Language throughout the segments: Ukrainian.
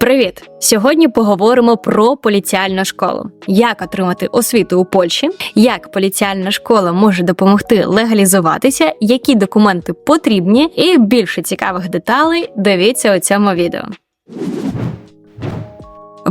Привіт! Сьогодні поговоримо про поліціальну школу, як отримати освіту у Польщі, як поліціальна школа може допомогти легалізуватися, які документи потрібні, і більше цікавих деталей дивіться у цьому відео.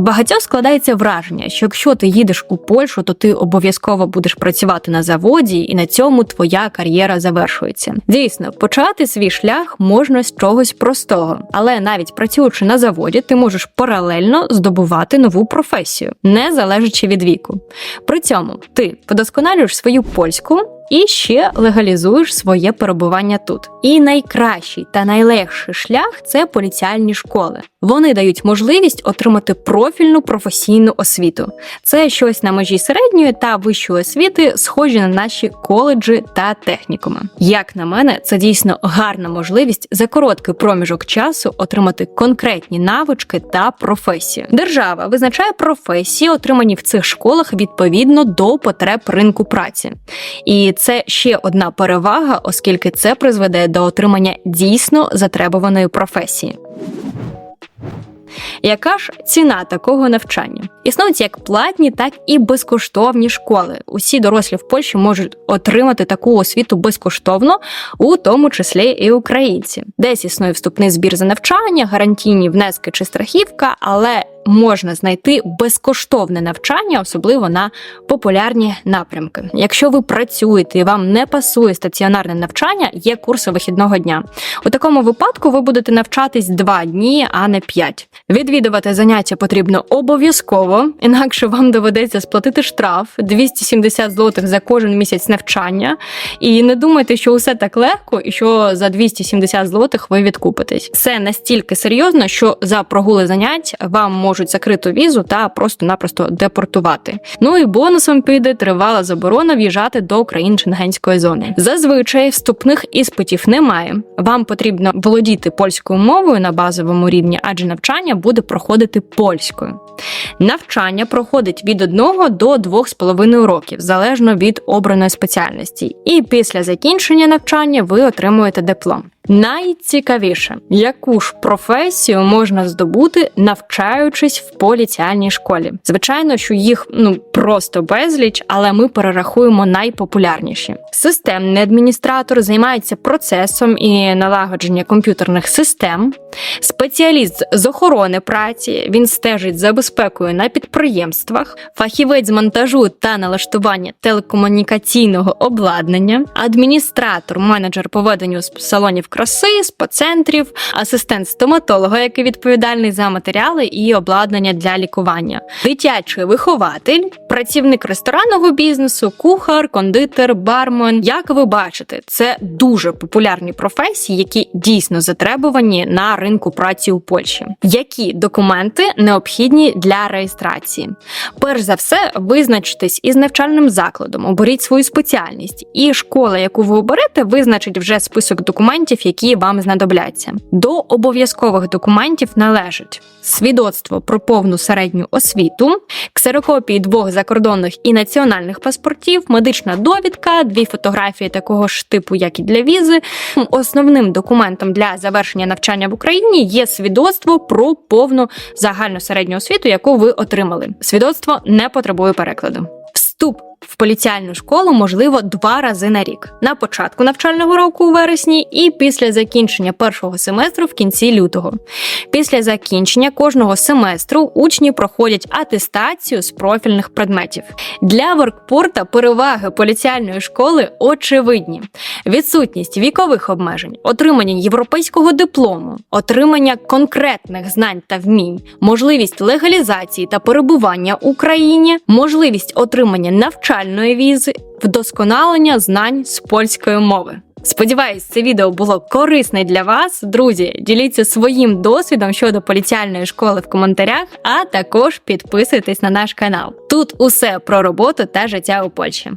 Багатьох складається враження, що якщо ти їдеш у Польщу, то ти обов'язково будеш працювати на заводі, і на цьому твоя кар'єра завершується. Дійсно, почати свій шлях можна з чогось простого, але навіть працюючи на заводі, ти можеш паралельно здобувати нову професію, не залежачи від віку. При цьому ти вдосконалюєш свою польську і ще легалізуєш своє перебування тут. І найкращий та найлегший шлях це поліціальні школи. Вони дають можливість отримати профільну професійну освіту. Це щось на межі середньої та вищої освіти, схожі на наші коледжі та технікуми. Як на мене, це дійсно гарна можливість за короткий проміжок часу отримати конкретні навички та професію. Держава визначає професії, отримані в цих школах відповідно до потреб ринку праці. І це ще одна перевага, оскільки це призведе до отримання дійсно затребуваної професії. Яка ж ціна такого навчання? Існують як платні, так і безкоштовні школи. Усі дорослі в Польщі можуть отримати таку освіту безкоштовно, у тому числі і українці. Десь існує вступний збір за навчання, гарантійні внески чи страхівка, але можна знайти безкоштовне навчання, особливо на популярні напрямки. Якщо ви працюєте і вам не пасує стаціонарне навчання, є курси вихідного дня. У такому випадку ви будете навчатись два дні, а не п'ять. Відвідувати заняття потрібно обов'язково, інакше вам доведеться сплатити штраф 270 злотих за кожен місяць навчання. І не думайте, що усе так легко і що за 270 злотих ви відкупитесь. Все настільки серйозно, що за прогули занять вам можуть закриту візу та просто-напросто депортувати. Ну і бонусом піде тривала заборона в'їжджати до країн Шенгенської зони. Зазвичай вступних іспитів немає. Вам потрібно володіти польською мовою на базовому рівні, адже навчання буде проходити польською. Навчання проходить від 1 до 2,5 років, залежно від обраної спеціальності. І після закінчення навчання ви отримуєте диплом. Найцікавіше, яку ж професію можна здобути, навчаючись в поліціальній школі. Звичайно, що їх ну просто безліч, але ми перерахуємо найпопулярніші. Системний адміністратор займається процесом і налагодження комп'ютерних систем, спеціаліст з охорони праці. Він стежить за безпекою на підприємствах, фахівець з монтажу та налаштування телекомунікаційного обладнання, адміністратор, менеджер по веденню салонів краси, спа-центрів, асистент стоматолога, який відповідальний за матеріали і обладнання для лікування, дитячий вихователь, працівник ресторанного бізнесу, кухар, кондитер, бармен. Як ви бачите, це дуже популярні професії, які дійсно затребувані на ринку праці у Польщі. Які документи необхідні для реєстрації? Перш за все, визначтесь із навчальним закладом, оберіть свою спеціальність, і школа, яку ви оберете, визначить вже список документів, які вам знадобляться. До обов'язкових документів належать свідоцтво про повну середню освіту, ксерокопії двох закордонних і національних паспортів, медична довідка, дві фотографії такого ж типу, як і для візи. Основним документом для завершення навчання в Україні є свідоцтво про повну загальну середню освіту, яку ви отримали. Свідоцтво не потребує перекладу. Вступ в поліціальну школу можливо два рази на рік: на початку навчального року у вересні і після закінчення першого семестру в кінці лютого. Після закінчення кожного семестру учні проходять атестацію з профільних предметів. Для воркпорта переваги поліціальної школи очевидні: відсутність вікових обмежень, отримання європейського диплому, отримання конкретних знань та вмінь, можливість легалізації та перебування в Україні, можливість отримання навчальної візи, вдосконалення знань з польської мови. Сподіваюсь, це відео було корисне для вас. Друзі, діліться своїм досвідом щодо поліціальної школи в коментарях, а також підписуйтесь на наш канал. Тут усе про роботу та життя у Польщі.